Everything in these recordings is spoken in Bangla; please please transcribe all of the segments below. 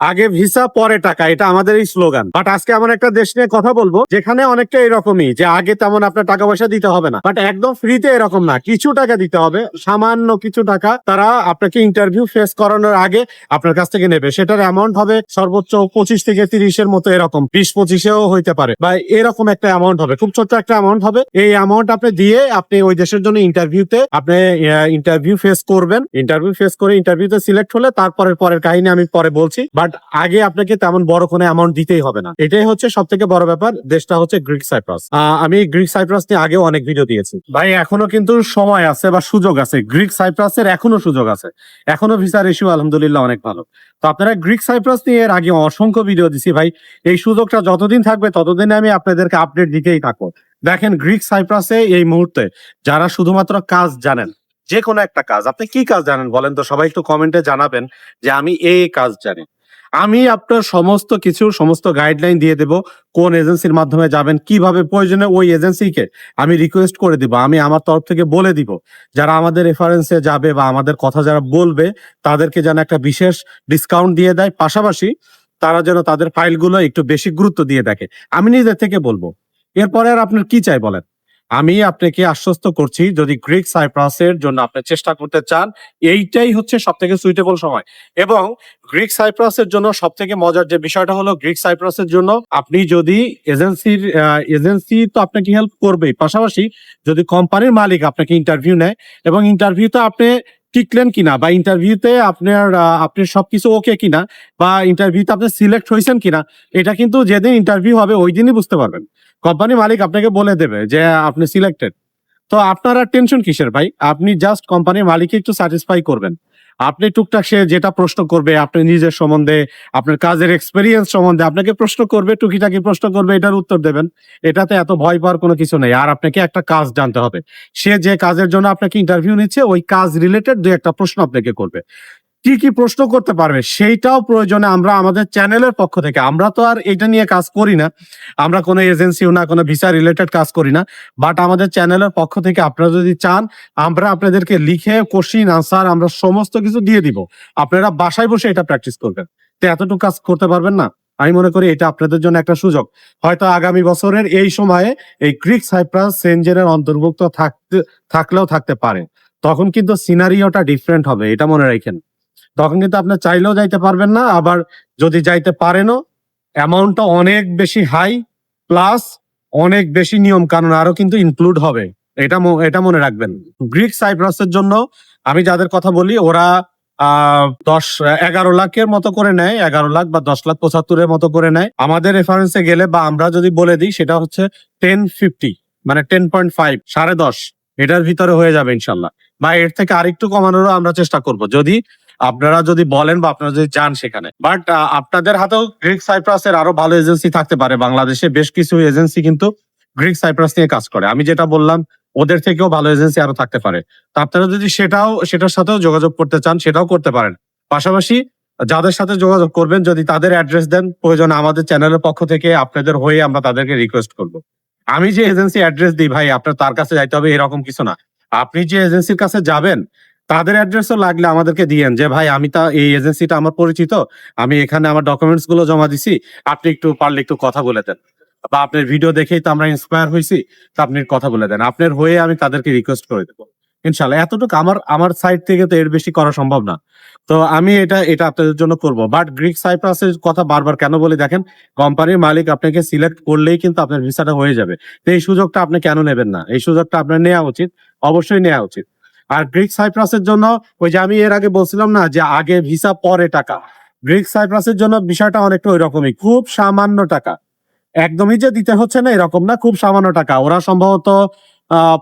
আগে ভিসা, পরে টাকা, এটা আমাদের এই স্লোগান। বাট আজকে এমন একটা দেশ নিয়ে কথা বলব, যেখানে অনেকটা এরকমই, যে আগে তেমন আপনার টাকা পয়সা দিতে হবে না। বাট একদম ফ্রিতে এরকম না। কিছু টাকা দিতে হবে, সামান্য কিছু টাকা তারা আপনাকে ইন্টারভিউ ফেস করানোর আগে আপনার কাছ থেকে নেবে। সেটার অ্যামাউন্ট হবে সর্বোচ্চ পঁচিশ থেকে তিরিশের মতো এরকম। বিশ পঁচিশেও হইতে পারে। বা এরকম একটা অ্যামাউন্ট হবে। খুব ছোট্ট একটা অ্যামাউন্ট হবে। এই অ্যামাউন্ট আপনি দিয়ে আপনি ওই দেশের জন্য ইন্টারভিউতে আপনি ইন্টারভিউ ফেস করবেন। ইন্টারভিউ ফেস করে ইন্টারভিউতে সিলেক্ট হলে তারপরের, পরের কাহিনী আমি পরে বলছি। বাট আগে আপনাকে তেমন বড় কোনো অ্যামাউন্ট দিতেই হবে না। এটাই হচ্ছে সব থেকে বড় ব্যাপার, দেশটা হচ্ছে গ্রিক সাইপ্রাস। আমি গ্রিক সাইপ্রাস নিয়ে আগেও অনেক ভিডিও দিয়েছি। ভাই, এখনও কিন্তু সময় আছে বা সুযোগ আছে। গ্রিক সাইপ্রাসের এখনও সুযোগ আছে। এখনও ভিসা রেশিও আলহামদুলিল্লাহ অনেক ভালো। তো আপনারা গ্রিক সাইপ্রাস নিয়ে এর আগে অসংখ্য ভিডিও দিছি ভাই। এই সুযোগটা যতদিন থাকবে ততদিন আমি আপনাদেরকে আপডেট দিতেই থাকব। দেখেন, গ্রিক সাইপ্রাসে এই মুহূর্তে যারা শুধুমাত্র কাজ জানেন যে কোনো একটা কাজ, আপনি কি কাজ জানেন বলেন তো সবাই একটু কমেন্টে জানাবেন যে আমি এই কাজ জানি। আমি আপনার সমস্ত কিছু, সমস্ত গাইডলাইন দিয়ে দেব কোন এজেন্সির মাধ্যমে যাবেন, কীভাবে প্রয়োজনে ওই এজেন্সিকে আমি রিকোয়েস্ট করে দিব, আমি আমার তরফ থেকে বলে দিব। যারা আমাদের রেফারেন্সে যাবে বা আমাদের কথা যারা বলবে, তাদেরকে যেন একটা বিশেষ ডিসকাউন্ট দিয়ে দেয়। পাশাপাশি তারা যেন তাদের ফাইলগুলো একটু বেশি গুরুত্ব দিয়ে দেখে। আমি নিজের থেকে বলব। এরপরে আর আপনার কি চাই বলেন? আমি আপনাকে আশ্বস্ত করছি যদি গ্রিক সাইপ্রাসের জন্য আপনি চেষ্টা করতে চান, এইটাই হচ্ছে সব থেকে সুইটেবল সময়। এবং গ্রিক সাইপ্রাসের জন্য সব থেকে মজার যে বিষয়টা হলো, গ্রিক সাইপ্রাসের জন্য আপনি যদি এজেন্সির এজেন্সি তো আপনাকে হেল্প করবেই। পাশাপাশি যদি কোম্পানির মালিক আপনাকে ইন্টারভিউ নেয়, এবং ইন্টারভিউ তো আপনি টিকলেন কিনা? বা ইন্টারভিউতে আপনার আপনি সবকিছু ওকে কিনা? বা ইন্টারভিউতে আপনি সিলেক্ট হয়েছেন কিনা? এটা কিন্তু যেদিন ইন্টারভিউ হবে, ওই দিনই বুঝতে পারবেন। কোম্পানি মালিক আপনাকে বলে দেবে যে, আপনি সিলেক্টেড তো আপনার আর টেনশন কিসের ভাই? আপনি জাস্ট কোম্পানির মালিককে একটু স্যাটিসফাই করবেন। আপনি টুকটাক সে যেটা প্রশ্ন করবে, আপনি নিজের সম্বন্ধে, আপনার কাজের এক্সপিরিয়েন্স সম্বন্ধে আপনাকে প্রশ্ন করবে, টুকিটাকি প্রশ্ন করবে, এটার উত্তর দেবেন। এটাতে এত ভয় পাওয়ার কোনো কিছু নেই। আর আপনাকে একটা কাজ জানতে হবে। সে যে কাজের জন্য আপনাকে ইন্টারভিউ নিচ্ছে, ওই কাজ রিলেটেড দু একটা প্রশ্ন আপনাকে করবে। কি কি প্রশ্ন করতে পারবে সেইটাও প্রয়োজনে আমরা আমাদের চ্যানেলের পক্ষ থেকে, আমরা তো আর এটা নিয়ে কাজ করি না, আমরা কোনো এজেন্সিও না, কোনো ভিসা রিলেটেড কাজ করি না বাট আমাদের চ্যানেলের পক্ষ থেকে আপনারা যদি চান, আমরা আপনাদেরকে লিখে কোশ্চিন আনসার আমরা সমস্ত কিছু দিয়ে দিব। আপনারা বাসায় বসে এটা প্র্যাকটিস করবেন। তো এতটুকু কাজ করতে পারবেন না? আমি মনে করি এটা আপনাদের জন্য একটা সুযোগ। হয়তো আগামী বছরের এই সময়ে এই গ্রিক সাইপ্রাস সেনজেনের অন্তর্ভুক্ত থাকতে, থাকলেও থাকতে পারে। তখন কিন্তু সিনারিওটা ডিফারেন্ট হবে, এটা মনে রাখেন। তখন কিন্তু আপনি চাইলেও যাইতে পারবেন না, আবার যদি যাইতে পারেনও অ্যামাউন্টটা অনেক বেশি হাই প্লাস অনেক বেশি নিয়ম কানুন আরও কিন্তু ইনক্লুড হবে। এটা এটা মনে রাখবেন। গ্রিক সাইপ্রাসের জন্য আমি যাদের কথা বলি, ওরা দশ, এগারো লাখের মতো করে নেয়, এগারো লাখ বা দশ লাখ পঁচাত্তরের মতো করে নেয়। আমাদের রেফারেন্সে গেলে বা আমরা যদি বলে দিই, সেটা হচ্ছে টেন ফিফটি মানে টেন পয়েন্ট ফাইভ সাড়ে দশ, এটার ভিতরে হয়ে যাবে ইনশাল্লাহ। বা এর থেকে আরেকটু কমানোরও আমরা চেষ্টা করব। যদি আপনারা যদি বলেন বা আপনারা যদি যান সেখানে। বাট আপনাদের হাতেও গ্রিক সাইপ্রাসের আরও ভালো এজেন্সি থাকতে পারে। বাংলাদেশে বেশ কিছু এজেন্সি কিন্তু গ্রিক সাইপ্রাস নিয়ে কাজ করে। আমি যেটা বললাম, ওদের থেকেও ভালো এজেন্সি আরও থাকতে পারে। তো আপনারা যদি সেটাও, সেটার সাথেও যোগাযোগ করতে চান, সেটাও করতে পারেন। পাশাপাশি যাদের সাথে যোগাযোগ করবেন, যদি তাদের অ্যাড্রেস দেন, প্রয়োজন আমাদের চ্যানেলের পক্ষ থেকে আপনাদের হয়ে আমরা তাদেরকে রিকোয়েস্ট করব। আমি যে এজেন্সি অ্যাড্রেস দিই, ভাই, আপনার তার কাছে যাইতে হবে, এরকম কিছু না। আপনি যে এজেন্সির কাছে যাবেন, তাদের অ্যাড্রেসও লাগলে আমাদেরকে দিয়েন যে, ভাই, আমি তা, এই এজেন্সিটা আমার পরিচিত, আমি এখানে আমার ডকুমেন্টসগুলো জমা দিছি, আপনি একটু পারলে একটু কথা বলে দেন। বা, আপনার ভিডিও দেখেই তো আমরা ইন্সপায়ার হয়েছি তা আপনি কথা বলে দেন। আপনার হয়ে আমি তাদেরকে রিকোয়েস্ট করে দেবো। ইনশাল্লাহ এতটুকু আমার আমার সাইড থেকে তো এর বেশি করা সম্ভব না। তো আমি এটা এটা আপনাদের জন্য করব। বাট গ্রিক সাইপ্রাসের কথা বারবার কেন বলে দেখেন কোম্পানির মালিক আপনাকে সিলেক্ট করলেই কিন্তু আপনার ভিসাটা হয়ে যাবে। তো এই সুযোগটা আপনি কেন নেবেন না? এই সুযোগটা আপনার নেওয়া উচিত, অবশ্যই নেওয়া উচিত। আর গ্রিক সাইপ্রাসের জন্য, ওই যে আমি এর আগে বলছিলাম না, যে আগে ভিসা পরে টাকা। গ্রিক সাইপ্রাসের জন্য বিষয়টা অনেকটা ওই রকমই খুব সামান্য টাকা। একদমই যে দিতে হচ্ছে না এরকম না, খুব সামান্য টাকা। ওরা সম্ভবত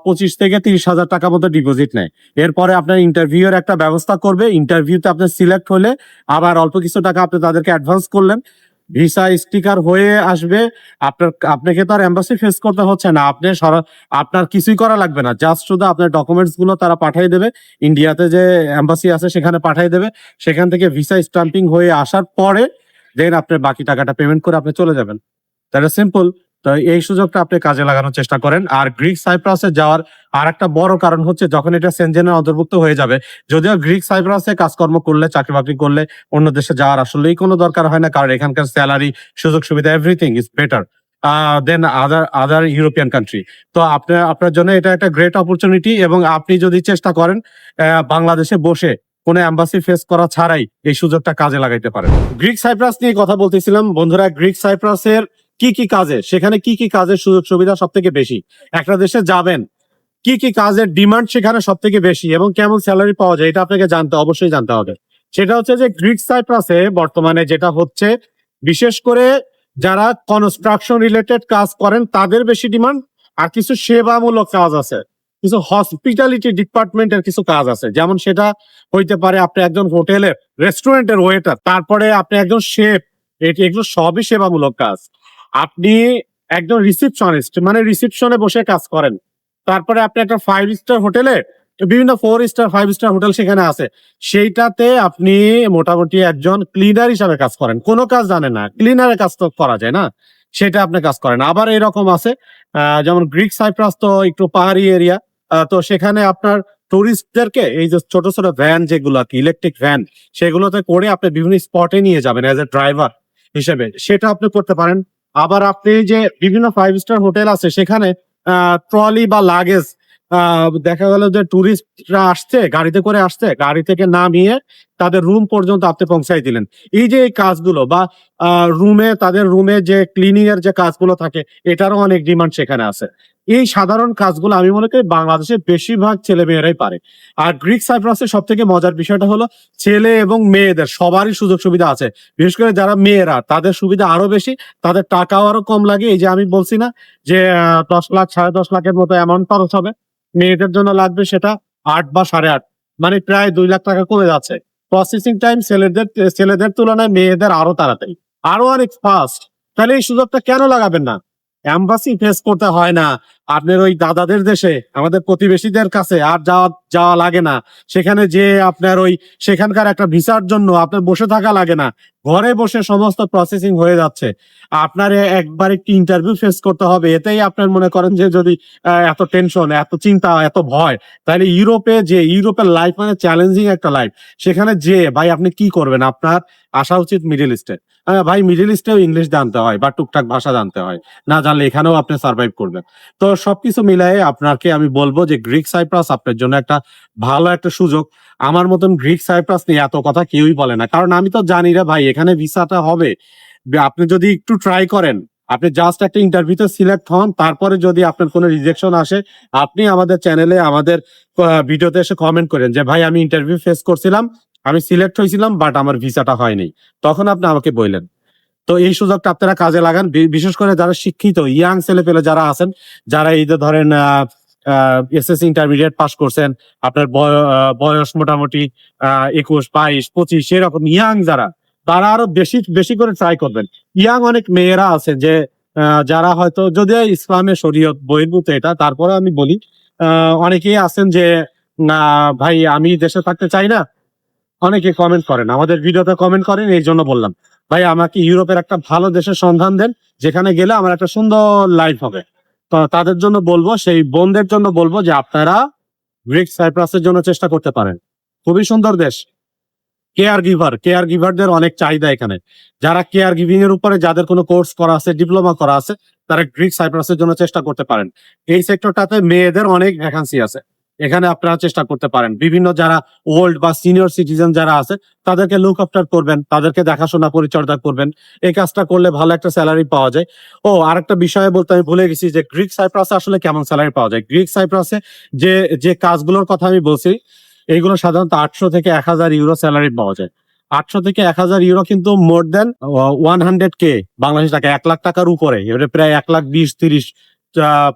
পঁচিশ থেকে তিরিশ হাজার টাকা মতো ডিপোজিট নেয়। এরপরে আপনার ইন্টারভিউ এর একটা ব্যবস্থা করবে। ইন্টারভিউতে আপনার সিলেক্ট হলে আবার অল্প কিছু টাকা আপনি তাদেরকে অ্যাডভান্স করলেন। ভিসা স্টিকার হয়ে আসবে। আপনার, আপনাকে তো আর এম্বাসি ফেস করতে হচ্ছে না। আপনি আপনার কিছুই করা লাগবে না। জাস্ট শুধু আপনার ডকুমেন্টসগুলো তারা পাঠিয়ে দেবে। ইন্ডিয়াতে যে এম্বাসি আছে সেখানে পাঠিয়ে দেবে। সেখান থেকে ভিসা স্টাম্পিং হয়ে আসার পরে দেন আপনার বাকি টাকাটা পেমেন্ট করে আপনি চলে যাবেন। দ্যাট সিম্পল তো এই সুযোগটা আপনি কাজে লাগানোর চেষ্টা করেন। আর গ্রিক সাইপ্রাসে যাওয়ার আর একটা বড় কারণ হচ্ছে যখন এটা সেনজেনের অন্তর্ভুক্ত হয়ে যাবে, যদিও গ্রিক সাইপ্রাসে কাজকর্ম করলে চাকরি বাকরি করলে অন্য দেশে যাওয়ার আসলেই কোনো দরকার হয় না, কারণ এখানকার স্যালারি সুযোগ সুবিধা everything is better than other other European country তো আপনার আপনার জন্য এটা একটা গ্রেট অপরচুনিটি এবং আপনি যদি চেষ্টা করেন বাংলাদেশে বসে কোনো অ্যাম্বাসি ফেস করা ছাড়াই এই সুযোগটা কাজে লাগাইতে পারেন। গ্রিক সাইপ্রাস নিয়ে কথা বলতেছিলাম। বন্ধুরা, গ্রিক সাইপ্রাসের কি কি কাজে সেখানে কি কি কাজের সুযোগ সুবিধা সব থেকে বেশি? একটা দেশে যাবেন, কি কি কাজের ডিমান্ড সেখানে সব থেকে বেশি এবং কেমন স্যালারি পাওয়া যায়, এটা আপনাকে জানতে, অবশ্যই জানতে হবে। সেটা হচ্ছে যে গ্রিক সাইপ্রাসে বর্তমানে যেটা হচ্ছে, বিশেষ করে যারা কনস্ট্রাকশন রিলেটেড কাজ করেন, তাদের বেশি ডিমান্ড আর কিছু সেবামূলক কাজ আছে। কিছু হসপিটালিটি ডিপার্টমেন্টের কিছু কাজ আছে, যেমন সেটা হইতে পারে আপনি একজন হোটেলের রেস্টুরেন্টের ওয়েটার তারপরে আপনি একজন শেফ এগুলো সবই সেবামূলক কাজ। আপনি একজন রিসিপশনিস্ট মানে রিসিপশনে বসে কাজ করেন। তারপরে আপনি একটা ফাইভ স্টার হোটেলে বিভিন্ন four star five star hotel সেখানে আছে। সেইটাতে আপনি মোটামুটি একজন ক্লিনার হিসাবে কাজ করেন। কোনো কাজ জানে না। ক্লিনারের কাজ তো করা যায় না। সেটা আপনি কাজ করেন। আবার এরকম আছে যেমন গ্রিক সাইপ্রাস তো একটু পাহাড়ি এরিয়া তো সেখানে আপনার টুরিস্টদেরকে এই যে ছোট ছোট ভ্যান যেগুলো কি ইলেকট্রিক ভ্যান সেগুলোতে করে আপনি বিভিন্ন স্পটে নিয়ে যাবেন এজ এ ড্রাইভার হিসেবে। সেটা আপনি করতে পারেন। আবার আপনি যে বিভিন্ন ফাইভ স্টার হোটেল আছে, সেখানে ট্রলি বা লাগেজ দেখা গেল যে টুরিস্টরা আসছে, গাড়িতে করে আসছে, গাড়ি থেকে নামিয়ে তাদের রুম পর্যন্ত আপনি পৌঁছাই দিলেন। এই যে এই কাজগুলো বা রুমে তাদের রুমে যে ক্লিনিং এর যে কাজগুলো থাকে, এটারও অনেক ডিমান্ড সেখানে আছে। এই সাধারণ কাজগুলো আমি মনে করি বাংলাদেশের বেশিরভাগ ছেলে মেয়েরাই পারে। আর গ্রিক সাইপ্রাসের সব থেকে মজার বিষয়টা হলো ছেলে এবং মেয়েদের সবারই সুযোগ সুবিধা আছে। বিশেষ করে যারা মেয়েরা, তাদের সুবিধা আরও বেশি, তাদের টাকাও আরও কম লাগে। এই যে আমি বলছি না যে দশ লাখ, সাড়ে দশ লাখের মতো অ্যামাউন্ট খরচ হবে। মেয়েদের জন্য লাগবে সেটা আট বা সাড়ে আট মানে প্রায় দুই লাখ টাকা কমে যাচ্ছে। প্রসেসিং টাইম ছেলেদের ছেলেদের তুলনায় মেয়েদের আরও তাড়াতাড়ি। আরও অনেক ফাস্ট তাহলে এই সুযোগটা কেন লাগাবেন না? অ্যাম্বাসি ফেস করতে হয় না। আপনার ওই দাদাদের দেশে, আমাদের প্রতিবেশীদের কাছে আর যাওয়া যাওয়া লাগে না। সেখানে যে আপনার ওই সেখানকার একটা ভিসার জন্য আপনার বসে থাকা লাগে না। ঘরে বসে সমস্ত প্রসেসিং হয়ে যাচ্ছে। আপনার একবার একটি ইন্টারভিউ ফেস করতে হবে। এতেই আপনার মনে করেন যে যদি এত টেনশন এত চিন্তা, এত ভয়, তাহলে ইউরোপে যে, ইউরোপের লাইফ মানে চ্যালেঞ্জিং একটা লাইফ সেখানে যে, ভাই, আপনি কি করবেন? আপনার আসা উচিত মিডিল ইস্টে ভাই মিডিল ইস্টেও ইংলিশ জানতে হয় বা টুকটাক ভাষা জানতে হয়। না জানলে এখানেও আপনি সার্ভাইভ করবেন। তো সবকিছু মিলাই আপনাকে আমি বলব যে গ্রিক সাইপ্রাস আপনার জন্য একটা ভালো একটা সুযোগ। আমার মতন গ্রিক সাইপ্রাস নিয়ে এত কথা কেউই বলে না। কারণ আমি তো জানি না ভাই, এখানে ভিসাটা হবে। আপনি যদি একটু ট্রাই করেন, আপনি জাস্ট একটা ইন্টারভিউতে সিলেক্ট হন, তারপরে যদি আপনার কোনো রিজেকশন আসে, আপনি আমাদের চ্যানেলে আমাদের ভিডিওতে এসে কমেন্ট করেন যে, ভাই, আমি ইন্টারভিউ ফেস করছিলাম আমি সিলেক্ট হয়েছিলাম বাট আমার ভিসাটা হয়নি। তখন আপনি আমাকে বললেন। তো এই সুযোগটা আপনারা কাজে লাগান। বিশেষ করে যারা শিক্ষিত ইয়াং ছেলে পেলে যারা আছেন, যারা এই যে ধরেন এসএসসি ইন্টারমিডিয়েট পাস করছেন, আপনার বয়স মোটামুটি একুশ, বাইশ, পঁচিশ, এরকম ইয়াং যারা, তারা আরও বেশি বেশি করে ট্রাই করবেন। ইয়াং অনেক মেয়েরা আছেন যে যারা হয়তো যদিও ইসলামের শরীয়ত বহির্ভূত এটা, তারপরে আমি বলি অনেকেই আছেন যে ভাই, আমি দেশে থাকতে চাই না। অনেকে কমেন্ট করেন, আমাদের ভিডিওতে কমেন্ট করেন, এই জন্য বললাম। ভাই, আমাকে ইউরোপের একটা ভালো দেশের সন্ধান দেন, যেখানে গেলে আমার একটা সুন্দর লাইফ হবে। তো তাদের জন্য বলব, সেই বোনদের জন্য বলব যে আপনারা গ্রিক সাইপ্রাসের জন্য চেষ্টা করতে পারেন। খুবই সুন্দর দেশ। কেয়ার গিভার কেয়ার গিভারদের অনেক চাহিদা এখানে। যারা কেয়ার গিভিং এর উপরে যাদের কোনো কোর্স করা আছে ডিপ্লোমা করা আছে, তারা গ্রিক সাইপ্রাসের জন্য চেষ্টা করতে পারেন। এই সেক্টরটাতে মেয়েদের অনেক ভ্যাকান্সি আছে। এখানে আপনারা চেষ্টা করতে পারেন। বিভিন্ন যারা ওল্ড বা সিনিয়র সিটিজেন যারা আছে, তাদেরকে লুক আফটার করবেন, তাদেরকে দেখাশোনা পরিচর্যা করবেন। এই কাজটা করলে ভালো একটা স্যালারি পাওয়া যায়। ও, আরেকটা বিষয়ে বলতে আমি ভুলে গেছি যে গ্রিক সাইপ্রাসে আসলে কেমন স্যালারি পাওয়া যায়? গ্রিক সাইপ্রাসে যে যে কাজগুলোর কথা আমি বলছি, এইগুলো সাধারণত আটশো থেকে এক হাজার ইউরো স্যালারি পাওয়া যায়। আটশো থেকে এক হাজার ইউরো কিন্তু more than one hundred K Bangladesh টাকা, এক লাখ টাকার উপরে। এবারে প্রায় এক লাখ বিশ, তিরিশ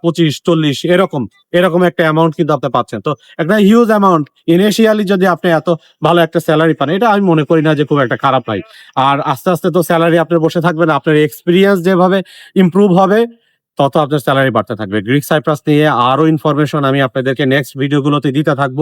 পঁচিশ, চল্লিশ, এরকম এরকম একটা অ্যামাউন্ট কিন্তু আপনি পাচ্ছেন। তো একটা হিউজ অ্যামাউন্ট ইনিশিয়ালি যদি আপনি এত ভালো একটা স্যালারি পান, এটা আমি মনে করি না যে খুব একটা খারাপ হয় আর আস্তে আস্তে তো স্যালারি আপনি বসে থাকবেন, আপনার এক্সপিরিয়েন্স যেভাবে ইমপ্রুভ হবে, তত আপনার স্যালারি বাড়তে থাকবে। গ্রিক সাইপ্রাস নিয়ে আরও ইনফরমেশন আমি আপনাদেরকে নেক্সট ভিডিওগুলোতে দিতে থাকব।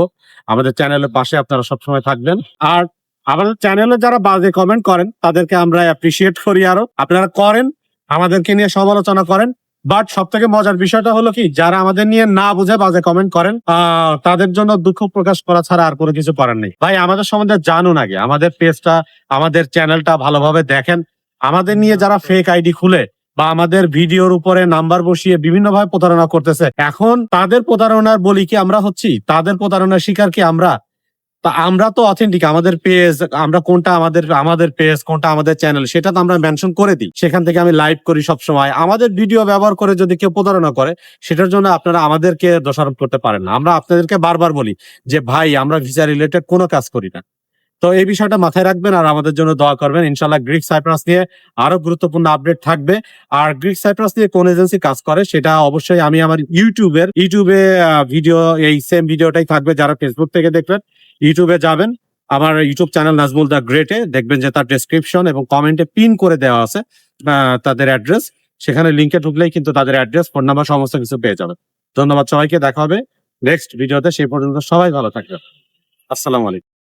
আমাদের চ্যানেলের পাশে আপনারা সবসময় থাকবেন। আর আমাদের চ্যানেলে যারা বাজে কমেন্ট করেন, তাদেরকে আমরা অ্যাপ্রিসিয়েট করি আরও। আপনারা করেন, আমাদেরকে নিয়ে সমালোচনা করেন। বাট সব থেকে মজার বিষয়টা হলো কি, যারা আমাদের নিয়ে না বুঝে বাজে কমেন্ট করেন তাদের জন্য দুঃখ প্রকাশ করা ছাড়া আর কোনো কিছু করার নেই। ভাই, আমাদের সম্বন্ধে জানুন আগে। আমাদের পেজটা আমাদের চ্যানেলটা ভালোভাবে দেখেন। আমাদের নিয়ে যারা ফেক আইডি খুলে বা আমাদের ভিডিওর উপরে নাম্বার বসিয়ে বিভিন্ন ভাবে প্রতারণা করতেছে, এখন তাদের প্রতারণার বলি কি আমরা হচ্ছি? তাদের প্রতারণার শিকার কি আমরা? তা আমরা তো অথেন্টিক আমাদের পেজ আমরা কোনটা আমাদের আমাদের পেজ কোনটা আমাদের চ্যানেল সেটা তো আমরা মেনশন করে দিই। সেখান থেকে আমি লাইভ করি সব সময় আমাদের ভিডিও ব্যবহার করে যদি কেউ প্রতারণা করে, সেটার জন্য আপনারা আমাদেরকে দোষারোপ করতে পারেন না। আমরা আপনাদেরকে বারবার বলি যে, ভাই, আমরা ভিসা রিলেটেড কোনো কাজ করি না। তো এই বিষয়টা মাথায় রাখবেন আর আমাদের জন্য দোয়া করবেন। ইনশাল্লাহ গ্রিক সাইপ্রাস নিয়ে আরও গুরুত্বপূর্ণ আপডেট থাকবে। আর গ্রিক সাইপ্রাস নিয়ে কোন এজেন্সি কাজ করে সেটা অবশ্যই আমি আমার ইউটিউবের, ইউটিউবে ভিডিও, এই সেম ভিডিওটাই থাকবে যারা ফেসবুক থেকে দেখবেন। ইউটিউবে যাবেন। আমার ইউটিউব চ্যানেল নাজমুল দা গ্রেটে। দেখবেন যে তার ডেসক্রিপশন এবং কমেন্টে পিন করে দেওয়া আছে তাদের অ্যাড্রেস সেখানে লিঙ্কে ঢুকলেই কিন্তু তাদের অ্যাড্রেস ফোন নাম্বার সমস্ত কিছু পেয়ে যাবেন। ধন্যবাদ সবাইকে। দেখা হবে নেক্সট ভিডিওতে। সেই পর্যন্ত সবাই ভালো থাকবেন। আসসালামু আলাইকুম।